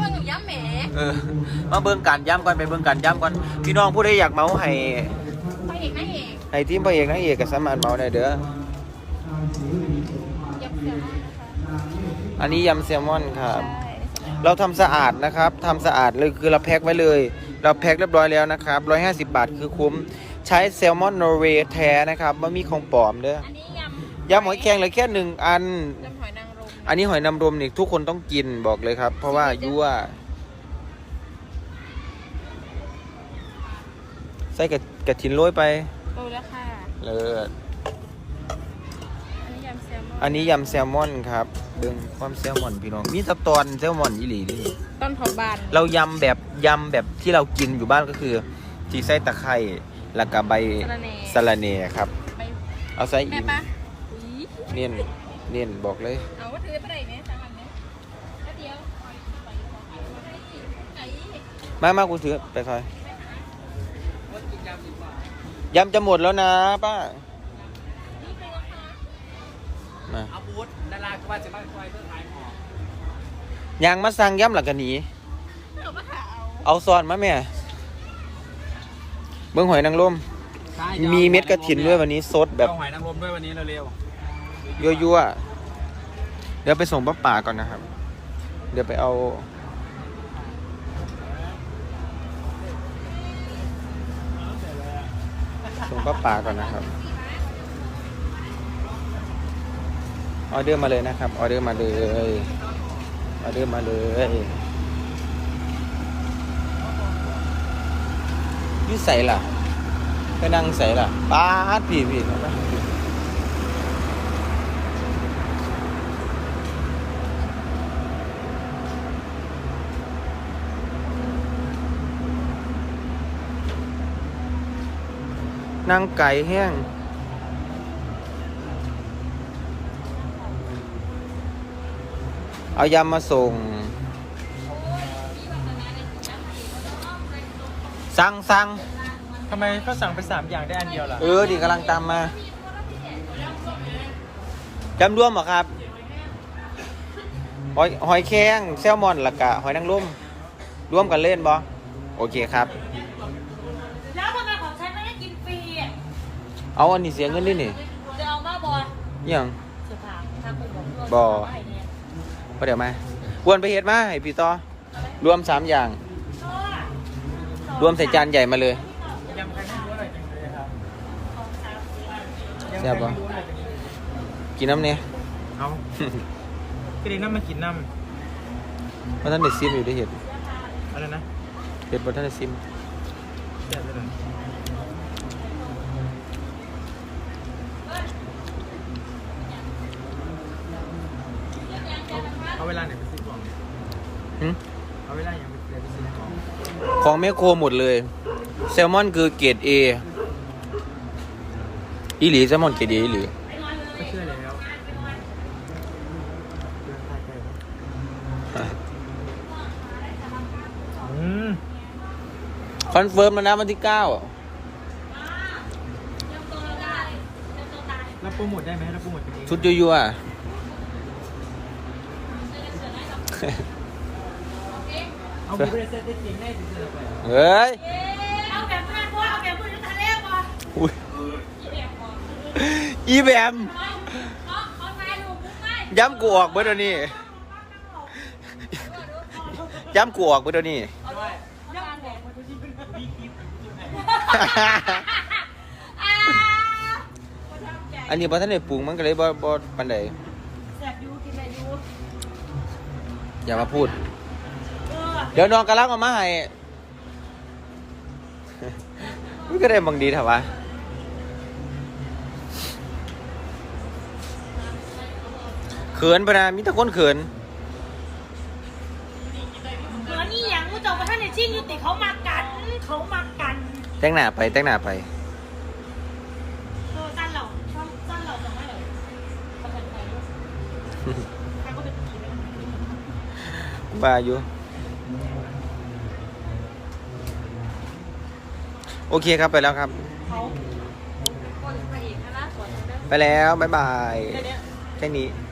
ว่าหนูย้ำแหมเออมาเบิ่งการย้ำก่อนไปเบิ่งการย้ำก่อนพี่น้องผู้ใดอยากเมาให้ไปเอกนะเอกให้ทีมพระเอกนางเอกก็สามารถเมาได้เด้อยับเสียงนะคะอันนี้ยำแซลมอนครับ ใช่เราทำสะอาดนะครับทำสะอาดเลยคือเราแพ็คไว้เลย เราแพ็คเรียบร้อยแล้วนะครับ150 บาทคือคุ้ม ใช้แซลมอนนอร์เวย์แท้นะครับไม่มีของปลอมเด้ออันนี้ยำยำหอยแครงเหลือแค่หนึ่งอันยำห อยนางรมอันนี้หอยนางรมนี่ทุกคนต้องกินบอกเลยครับ เพราะว่ายั่วใส่กระกระถินโรยไปโตแล้วค่ะ เลิศอันนี้ยำแซลมอนอันนี้ยำแซลมอนครับเบิ่งความแซลมอนพี่น้องมีสตอนแซลมอนอีหลีดิต้นหอมบานเรายำแบบยำแบบที่เรากินอยู่บ้านก็คือจีไส้ตะไคร้แล้วก็ใบสะระแหน่สะระเนครับไปเอาใส่แม่อิ่มปะอุ๊ยเนียนเนียนบอกเลย เอา ว่าถือไปไหนเนี่ยสามอันเนี่ยแค่เดียวไอ้มามากูถือไปคอยยำจะหมดแล้วนะป้า นี่เป็นราคามาเอาบูธดาราก็ว่าจะมาคอยเพื่อขายของยางมาสั่งยำหลักกันหนีเอามาหาเอาเอาซอนมาแม่ เบิ้งหอยนางรมมีเม็ดกระถินด้วยวันนี้สดแบบเอาหอยนางรมด้วยวันนี้เร็วยั่วๆ เดี๋ยวไปส่งป้าป่าก่อนนะครับ เดี๋ยวไปเอา ส่งป้าป่าก่อนนะครับ ออเดอร์มาเลยนะครับ ออเดอร์มาเลย ออเดอร์มาเลยยี่ใส่ล่ะ ไปนั่งใส่ล่ะป้าดพี่พี่เข้ามานั่งไก่แห้ง เอายำมาส่ง สั่งสั่งๆทำไมเขาสั่งไปสามอย่างได้อันเดียวล่ะเออดีกำลังตามมาจำรวมเหรอครับ หอยหอยแครงแซลมอนและกะหอยนางรมรวมกันเล่นบอโอเคครับ แล้วทำไมของฉันไม่ได้กินฟรีอะ เอาอันนี้เสียเงินด้วยนี่จะเอามาบอลอิหยังเสื้อผ้าทำเป็นของเพื่อนบ่ไม่เนี่ยพอเดี๋ยวมาวนไปเฮ็ดมาให้พี่ต่อรวมสามอย่าง รวมใส่จานใหญ่มาเลยยำไข่ไม่รู้อะไรจังเลยครับแซ่บปะกินน้ำเนี่ยเอาก็เลยน้ำมากินน้เพราะท่านได้ซิมอยู่ได้เห็ดำอะไรนะเห็ดบนท่านได้ซิม แซ่บ เลยเอาเวลาไหนไปซื้อของเนี่ยหึเอาเวลาอย่างไปไปซื้อของของแมคโครหมดเลย แซลมอนคือเกรดเออีหลีแซลมอนเกรดเออีหลีก็เชื่อแล้วเดินทางไกลครับอืมคอนเฟิร์มแล้วนะวันที่เก้าแล้วโปรโมทได้ไหมแล้วโปรโมทเป็นเองชุดยั่ว เอาไปเซ็ตได้จริงได้จริงเลยไปเฮ้ยเอาแบบนั้นเพราเอาแบบมือทะเลบอลอุ๊ยอีแบมเขาเขาทายลูกมุ้งไม่ย้ำกูออกเบอร์เดี๋ยวนี้ย้ำกูออกเบอร์เดี๋ยวนี้อันนี้พอท่านได้ปรุงมันก็เลยบ่บ่ปันใด อย่ามาพูดเออเดี๋ยวน้องกำลังเอามาให้มันก็ได้บางดีเถอะวะเขินปะนะมีแต่คนเขินเหมือนนี่อย่างมู้จงประท่านในชิ่งยุติเขามากัน เขามากันแต่งหน้าไปแต่งหน้าไปเออสั้นเหล่าสั้นเหล่าจงไม่เลยเขาเป็นใครลูกใครก็เป็นผีเลย ว่าอยู่โอเคครับไปแล้วครับเขาคนไปเอกนะล่ะสวนเด้อไปแล้ว บ๊ายบายเดี๋ยวเดี๋ยวแค่นี้เ